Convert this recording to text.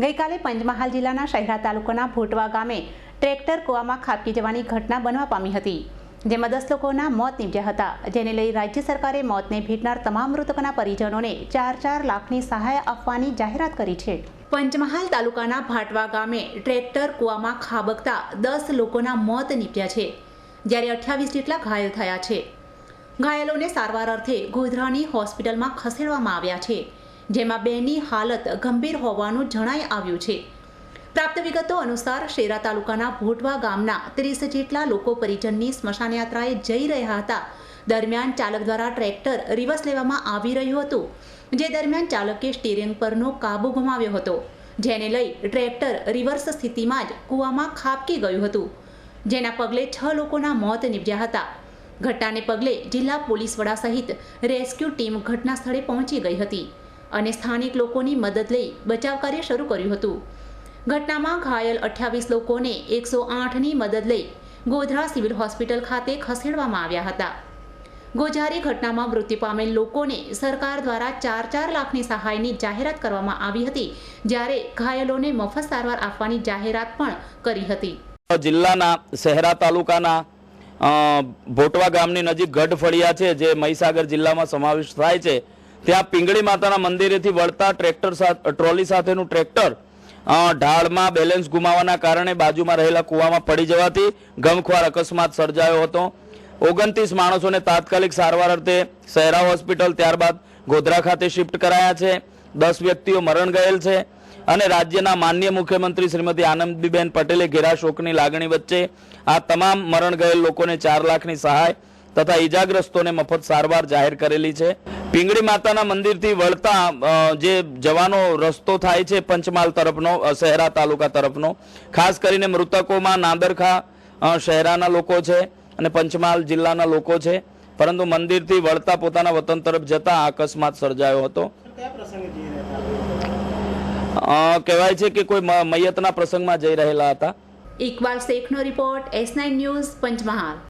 ગઈકાલે પંચમહાલ જિલ્લાના શહેરા તાલુકાના ભોટવા ગામે ટ્રેક્ટર કૂવામાં ખાબકી જવાની ઘટના બનવા પામી હતી, જેમાં દસ લોકોના મોત નીપજ્યા હતા. જેને લઈ રાજ્ય સરકારે મોતને ભેટનાર તમામ મૃતકોના પરિજનોને ચાર ચાર લાખની સહાય આપવાની જાહેરાત કરી છે. પંચમહાલ તાલુકાના ભાટવા ગામે ટ્રેક્ટર કૂવામાં ખાબકતા દસ લોકોના મોત નીપજ્યા છે, જ્યારે અઠ્યાવીસ જેટલા ઘાયલ થયા છે. ઘાયલોને સારવાર અર્થે ગોધરાની હોસ્પિટલમાં ખસેડવામાં આવ્યા છે. જેમાં બેની હાલત ગંભીર હોવાનું જણાઈ આવ્યું છે. પ્રાપ્ત વિગતો અનુસાર શેરા તાલુકાના ભોટવા ગામના ત્રીસ જેટલા લોકો પરિજનની સ્મશાનયાત્રાએ જઈ રહ્યા હતા. દરમિયાન ચાલક દ્વારા ટ્રેક્ટર રિવર્સ લેવામાં આવી રહ્યું હતું, જે દરમિયાન ચાલકે સ્ટીરિંગ પરનો કાબુ ગુમાવ્યો હતો, જેને લઈ ટ્રેક્ટર રિવર્સ સ્થિતિમાં જ કૂવામાં ખાબકી ગયું હતું. જેના પગલે છ લોકોના મોત નીપજ્યા હતા. ઘટનાને પગલે જિલ્લા પોલીસ વડા સહિત રેસ્ક્યુ ટીમ ઘટના સ્થળે પહોંચી ગઈ હતી. અને સ્થાનિક લોકોની મદદ લઈ બચાવ કાર્ય શરૂ કર્યું હતું. ઘટનામાં ઘાયલ અઠ્યાવીસ લોકોને એકસો આઠની મદદ લઈ ગોધરા સિવિલ હોસ્પિટલ ખાતે ખસેડવામાં આવ્યા હતા. ગોઝારી ઘટનામાં મૃત્યુ પામેલ લોકોને સરકાર દ્વારા ચાર ચાર લાખની સહાયની જાહેરાત કરવામાં આવી હતી, જ્યારે ઘાયલોને મફત સારવાર આપવાની જાહેરાત પણ કરી હતી. જિલ્લાના શહેરા તાલુકાના ભોટવા ગામની નજીક ગઢ ફળિયા છે, જે મહીસાગર જિલ્લામાં સમાવેશ થાય છે. ત્યાં પિંગળી માતાના મંદિરેથી વળતા ટ્રેક્ટર ટ્રોલી સાથેનું ટ્રેક્ટર ઢાળમાં બેલેન્સ ગુમાવવાના કારણે બાજુમાં રહેલા કૂવામાં પડી જવાથી ગમખ્વાર અકસ્માત સર્જાયો હતો. ઓગણત્રીસ માણસોને તાત્કાલિક સારવાર અર્થે શહેરા હોસ્પિટલ ત્યારબાદ ગોધરા ખાતે શિફ્ટ કરાયા છે. દસ વ્યક્તિઓ મરણ ગયેલ છે અને રાજ્યના માન્ય મુખ્યમંત્રી શ્રીમતી આનંદીબેન પટેલે ઘેરા શોકની લાગણી વચ્ચે આ તમામ મરણ ગયેલ લોકોને ચાર લાખની સહાય તથા ઈજાગ્રસ્તોને મફત સારવાર જાહેર કરેલી છે. પિંગળી માતાના મંદિરથી વળતા જે જવાનો રસ્તો થાય છે પંચમહાલ તરફનો શહેરા તાલુકા તરફનો ખાસ કરીને મૃતકોમાં નાદરખા શહેરાના લોકો છે અને પંચમહાલ જિલ્લાના લોકો છે. પરંતુ મંદિરથી વળતા પોતાના વતન તરફ જતા અકસ્માત સર્જાયો હતો. કહેવાય છે કે કોઈ મૈયતના પ્રસંગમાં જઈ રહેલા હતા. Iqbal શેખનો report S nine news Panchmahal.